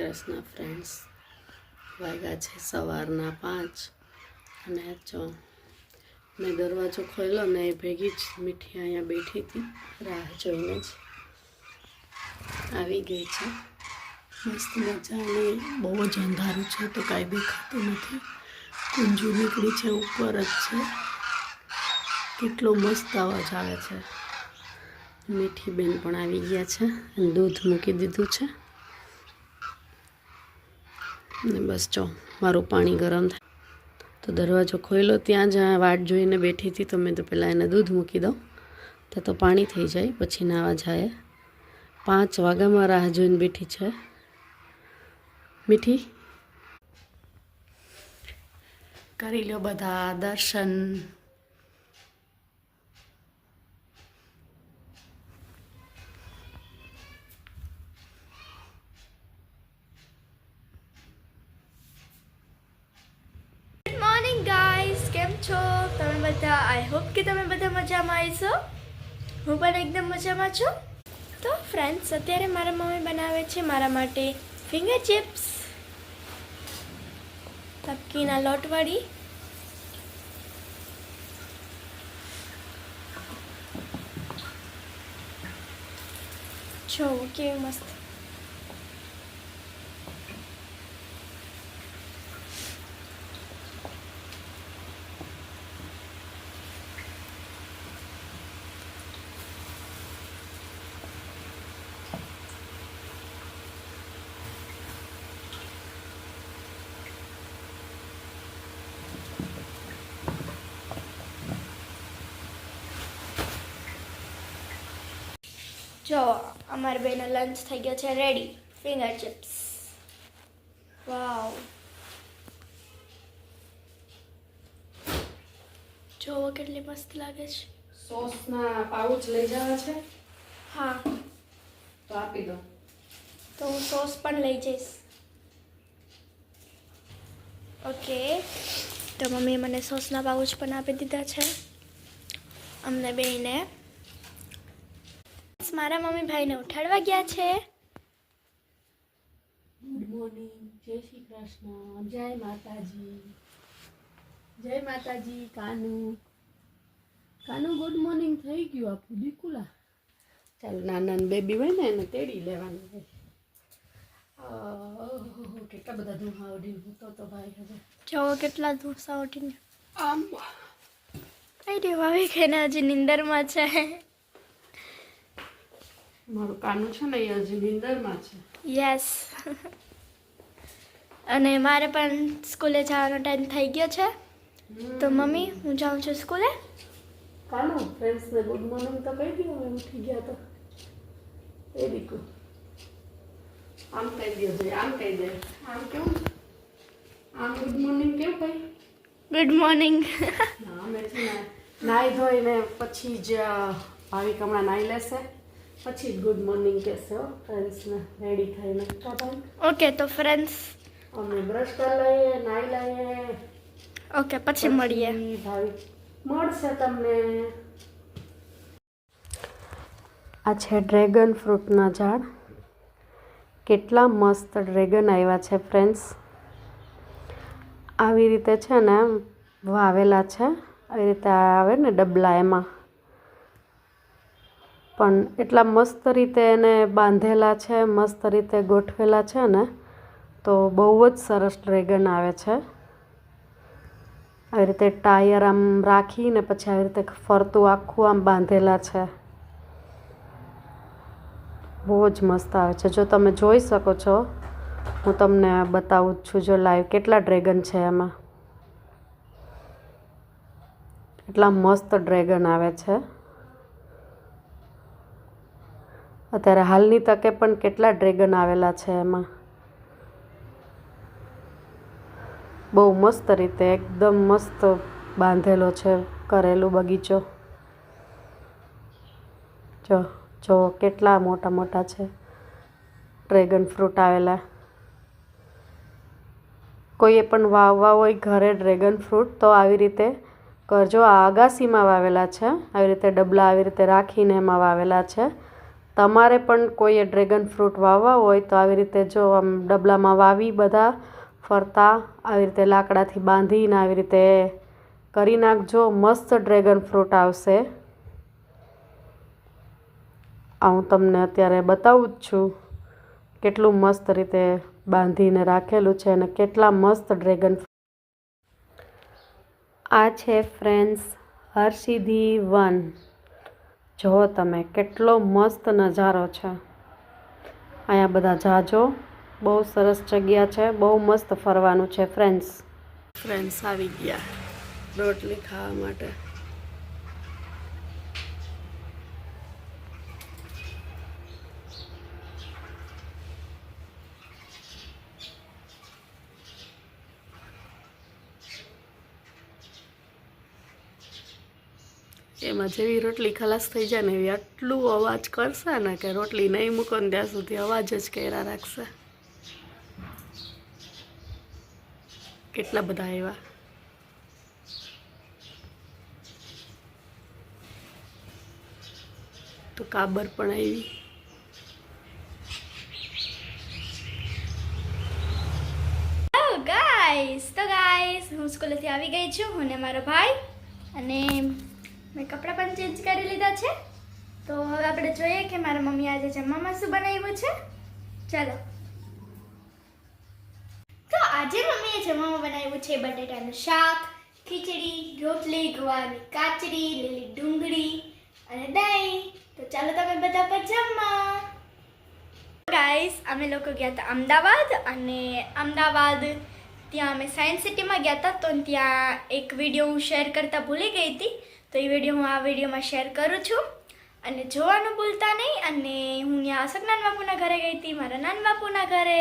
Krishna friends, વાગ્યા છે સવારના પાંચ. અને જો મેં દરવાજો ખોલ્યો ને એ ભેગી જ મીઠી અહીંયા બેઠી હતી, રાહ જોઈને જ આવી ગઈ છે. મસ્ત મજાની બહુ જ અંધારું છે, તો કાંઈ દેખાતું નથી. કુંજુ નીકળી છે, ઉપર જ છે. કેટલો મસ્ત અવાજ આવે છે. મીઠી બેન પણ આવી ગયા છે દૂધ મૂકી દીધું છે. ને બસ જો, મારું પાણી ગરમ થાય. તો દરવાજો ખોલ્યો ત્યાં જ વાટ જોઈને બેઠી હતી તો મેં તો પહેલાં એને દૂધ મૂકી દઉં. તો તો પાણી થઈ જાય, પછી નાવા જાય. પાંચ વાગ્યામાં રાહ જોઈને બેઠી છે. મીઠી? કરી લો બધા દર્શન. બધા આઈ હોપ કે તમે બધા મજામાં આવીશો હું પણ એકદમ મજામાં છું. તો ફ્રેન્ડ્સ અત્યારે મારા મમ્મી બનાવે છે મારા માટે ફિંગર ચિપ્સ તપકીના લોટવાળી. જો કેવી મસ્ત જો અમારા બેનો લંચ થઈ ગયો છે રેડી ફિંગર ચિપ્સ વાવ જોવો કેટલી મસ્ત લાગે છે. સોસના પાઉચ લઈ જવા છે? હા. તો આપી દો. તો હું સોસ પણ લઈ જઈશ. ઓકે. તો મમ્મીએ મને સોસના પાઉચ પણ આપી દીધા છે. અમને બેને મારા મમ્મી ભાઈને ઉઠાડવા ગયા છે. ગુડ મોર્નિંગ જય શ્રી કૃષ્ણ. જય માતાજી. જય માતાજી કાનુ. કાનુ ગુડ મોર્નિંગ થઈ ગયું આપણું. દીકુલા ચાલ નાના બેબી હોય ને એને તેડી લેવાનું હોય કેટલા બધા ધુમા ઉડીને હતો તો ભાઈ હવે. જો કેટલા ધૂસા ઉઠીને આમ. કઈ રહ્યું? આવી ખાઈને હજી નિંદરમાં છે. મારું કાનું છે ને એ હજી નીંદરમાં છે. યસ અને મારે પણ સ્કૂલે જવાનો ટાઈમ થઈ ગયો છે. તો મમ્મી હું જાઉં છું સ્કૂલે? કાનું ફ્રેન્ડ્સને ગુડ મોર્નિંગ તો કહી દીધું મેં ઉઠી ગયા તો. એ દીકુ આમ કહી દે છે આમ કહી દે. આમ કેવું? આમ ગુડ મોર્નિંગ કેવું ભાઈ? ગુડ મોર્નિંગ ના મેં છે ને નાહી ધોઈને પછી જ ભાવિક હમણાં નાહી લેશે. પછી ગુડ મોર્નિંગ કહેશે ફ્રેન્ડ્સને રેડી થઈને ઓકે તો ફ્રેન્ડ્સ. અમે બ્રશ કરી લઈએ નાઈ લઈએ. ઓકે પછી મળીએ. ભાઈ મળશે તમને. આ છે ડ્રેગન ફ્રૂટના ઝાડ. કેટલા મસ્ત ડ્રેગન આવ્યા છે ફ્રેન્ડ્સ. આવી રીતે છે ને વાવેલા છે. આવી રીતે આવે ને ડબલા એમાં. પણ એટલા મસ્ત રીતે એને બાંધેલા છે, મસ્ત રીતે ગોઠવેલા છે ને, તો બહુ જ સરસ ડ્રેગન આવે છે. આવી રીતે ટાયર આમ રાખીને પછી આવી રીતે ફરતું આખું આમ બાંધેલા છે. બહુ જ મસ્ત આવે છે. જો તમે જોઈ શકો છો, હું તમને બતાવું જ છું જો લાઈવ કેટલા ડ્રેગન છે એમાં. એટલા મસ્ત ડ્રેગન આવે છે. અત્યારે હાલની તકે પણ કેટલા ડ્રેગન આવેલા છે એમાં? બહુ મસ્ત રીતે, એકદમ મસ્ત બાંધેલો છે કરેલું બગીચો. જો જો કેટલા મોટા મોટા છે ડ્રેગન ફ્રૂટ આવેલા. કોઈએ પણ વાવવા હોય ઘરે ડ્રેગન ફ્રૂટ તો આવી રીતે કરજો. આ અગાસીમાં વાવેલા છે, આવી રીતે ડબલા આવી રીતે રાખીને એમાં વાવેલા છે. તમારે પણ કોઈએ ડ્રેગન ફ્રૂટ વાવવા હોય તો આવી રીતે જો આમ ડબલામાં વાવી બધા, ફરતા, આવી રીતે લાકડાથી બાંધીને આવી રીતે કરી નાખજો. મસ્ત ડ્રેગન ફ્રૂટ આવશે. આ હું તમને અત્યારે બતાવું જ છું કેટલું મસ્ત રીતે બાંધીને રાખેલું છે અને કેટલા મસ્ત ડ્રેગન આ છે ફ્રેન્ડ્સ હરસિદ્ધિ વન. જુઓ તમે, કેટલો મસ્ત નજારો છે. અહીંયા બધા જાજો. બહુ સરસ જગ્યા છે. બહુ મસ્ત ફરવાનું છે ફ્રેન્ડ્સ ફ્રેન્ડ્સ આવી ગયા. રોટલી ખાવા માટે. એમાં જેવી રોટલી ખલાસ થઈ જાય ને એવી આટલું અવાજ કરશે ને કે રોટલી નહીં મૂકો ને ત્યાં સુધી અવાજ જ કર્યા રાખશે. કેટલા બધા એવા તો કાબર પણ આવી. ગાઈસ તો ગાઈસ હું સ્કૂલેથી આવી ગઈ છું, હું ને મારો ભાઈ. અને મેં કપડાં પણ ચેન્જ કરી લીધા છે. તો હવે આપણે જોઈએ કે મારા મમ્મી આજે જમવામાં શું બનાવ્યું છે. ચાલો. તો આજે મમ્મીએ જમવામાં બનાવ્યું છે બટેટાનું શાક, ખીચડી, રોટલી, ગવાની કાચડી લીલી ડુંગળી અને દહીં. તો ચાલો તમે બધા પર જમવા. ગાઈસ અમે લોકો ગયા હતા અમદાવાદ અને અમદાવાદ ત્યાં અમે સાયન્સ સિટીમાં ગયા હતા, તો ત્યાં એક વીડિયો હું શેર કરતા ભૂલી ગઈ હતી. તો એ વીડિયો હું આ વિડીયોમાં શેર કરું છું અને જોવાનું ભૂલતા નહીં, અને હું ત્યાં અશોકનાન બાપુના ઘરે ગઈ હતી, મારા નાન બાપુના ઘરે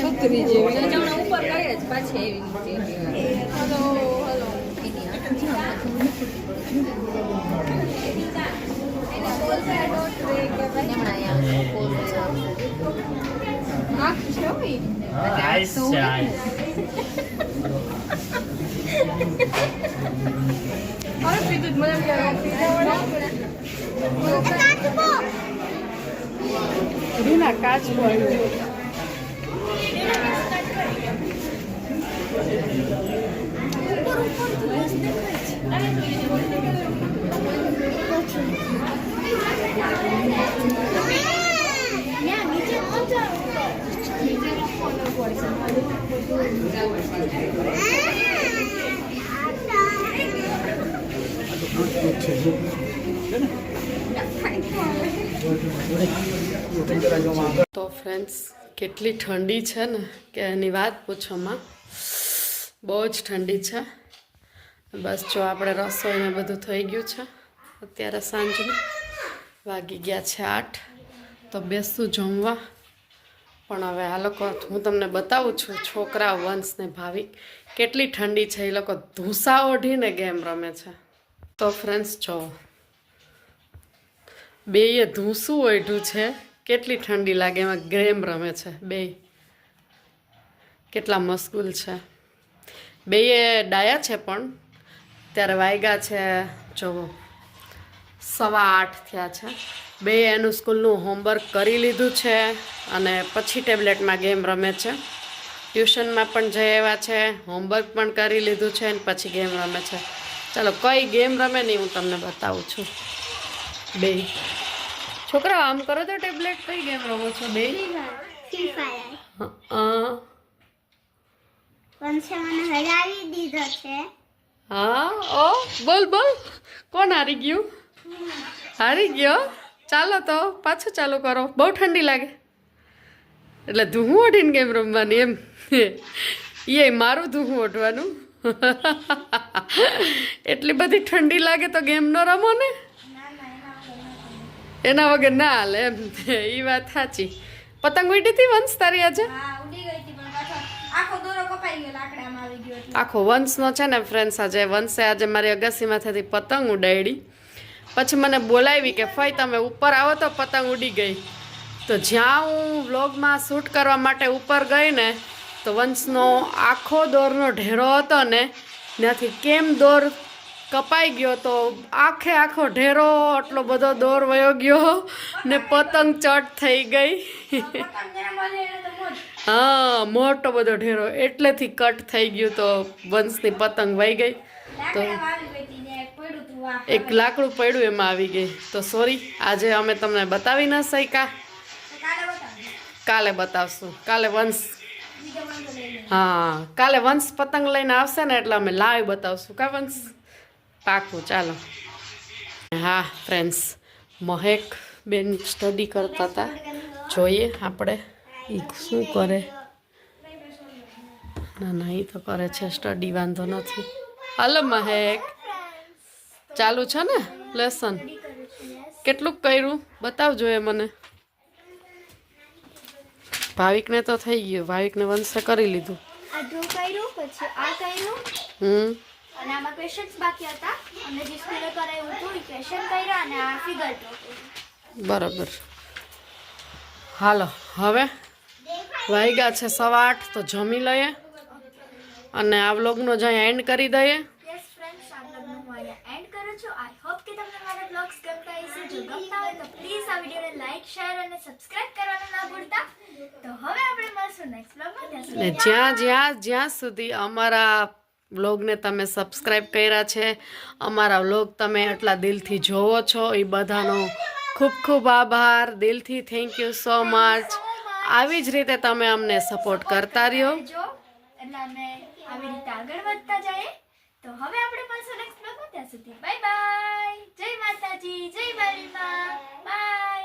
છોકરી જેવી. રીના કાચ પડ્યું તો ફ્રેન્ડ્સ કેટલી ઠંડી છે ને? કે એની વાત પૂછોમાં બહુ જ ઠંડી છે. બસ જો આપણે રસોઈને બધું થઈ ગયું છે. અત્યારે સાંજનું વાગી ગયા છે આઠ. તો બેસતું જમવા. પણ હવે આ લોકો, હું તમને બતાવું છું છોકરા વંશને ભાવિક કેટલી ઠંડી છે. એ લોકો ધૂસા ઓઢીને ગેમ રમે છે. તો ફ્રેન્ડ્સ જો બેય ધૂસું ઓઢ્યું છે. કેટલી ઠંડી લાગે, એમાં ગેમ રમે છે. બે કેટલા મસ્કુલ છે. બેય ડાયા છે પણ. ત્યારે વાયગા છે, જોવો. સવા આઠ થયા છે. બે એનું સ્કૂલનું હોમવર્ક કરી લીધું છે અને પછી ટેબ્લેટમાં ગેમ રમે છે. ટ્યુશનમાં પણ જઈ એવા છે, હોમવર્ક પણ કરી લીધું છે અને પછી ગેમ રમે છે. ચાલો, કઈ ગેમ રમે નહીં હું તમને બતાવું છું. બે. છોકરા આમ કરો તો ટેબ્લેટ કઈ ગેમ રમો છો? બે? હા ઓ બોલ બોલ. કોણ હારી ગયું? હારી ગયો? ચાલો તો પાછું ચાલુ કરો. બહુ ઠંડી લાગે. એટલે ધૂહું ઓઢીને ગેમ રમવાની એમ. એ મારું ધૂહું ઓઢવાનું. એટલી બધી ઠંડી લાગે તો ગેમ ન રમો ને. એના વગર ના હાલે એમ. એ વાત સાચી. પતંગ ઉડી હતી વંશ તારી આજે? આખો વંશનો છે ને ફ્રેન્ડ્સ આજે વંશે આજે મારી અગાસીમાંથી પતંગ ઉડાડી. પછી મને બોલાવી કે ફઈ તમે ઉપર આવો તો પતંગ ઉડી ગઈ. તો જ્યાં હું વ્લોગમાં શૂટ કરવા માટે ઉપર ગઈ ને તો વંશનો આખો દોરનો ઢેરો હતો ને ત્યાંથી કેમ દોર કપાઈ ગયો તો આખે આખો ઢેરો આટલો બધો દોર વયો ગયો ને પતંગ ચટ થઈ ગઈ. હા, મોટો બધો ઢેરો. એટલેથી કટ થઈ ગયું તો વંશની પતંગ વહી ગઈ. તો એક લાકડું પડ્યું એમાં આવી ગઈ. તો સોરી આજે અમે તમને બતાવી ન શક્યા. કાલે બતાવશું. કાલે વંશ. હા, કાલે વંશ પતંગ લઈને આવશે ને એટલે અમે લાઈવ બતાવશું. કા વંશ? પાકું ચાલો. હા ફ્રેન્ડ્સ મહેક બેન સ્ટડી કરતા હતા. જોઈએ આપણે એ શું કરે. ના ના એ તો કરે છે સ્ટડી વાંધો નથી. હાલો મહેક. ચાલુ છે ને લેસન કેટલુંક કર્યું? બતાવજો એ મને. ભાવિકને તો થઈ ગયું. ભાવિકને વંશે કરી લીધું. હમ. અને આમાં ક્વેશ્ચન્સ બાકી હતા. અને જે સ્કૂલે કરાયું હતું એ ક્વેશ્ચન કર્યા અને આ ફિગર ડ્રો બરાબર. હાલો હવે વાગ્યા છે સવા આઠ તો જમી લઈએ. અને આ વ્લોગનો એન્ડ કરી દઈએ. હું અહીંયા એન્ડ કરું છું. આઈ હોપ કે તમને મારા બ્લોગ્સ ગમતા હશે. જો ગમતા હોય તો પ્લીઝ આ વિડીયોને લાઈક શેર અને સબસ્ક્રાઇબ કરવાનું ના ભૂલતા. તો હવે આપણે મળશું નેક્સ્ટ બ્લોગમાં ને જ્યાં જ્યાં જ્યાં સુધી અમારા વ્લોગને તમે સબસ્ક્રાઈબ કર્યા છે. અમારા વ્લોગ તમે એટલા દિલથી જોવો છો. એ બધાનો ખૂબ ખૂબ આભાર. દિલથી થેન્ક યુ સો મચ આવી જ રીતે તમે અમને સપોર્ટ કરતા રહ્યો. જય માતાજી, જય બાય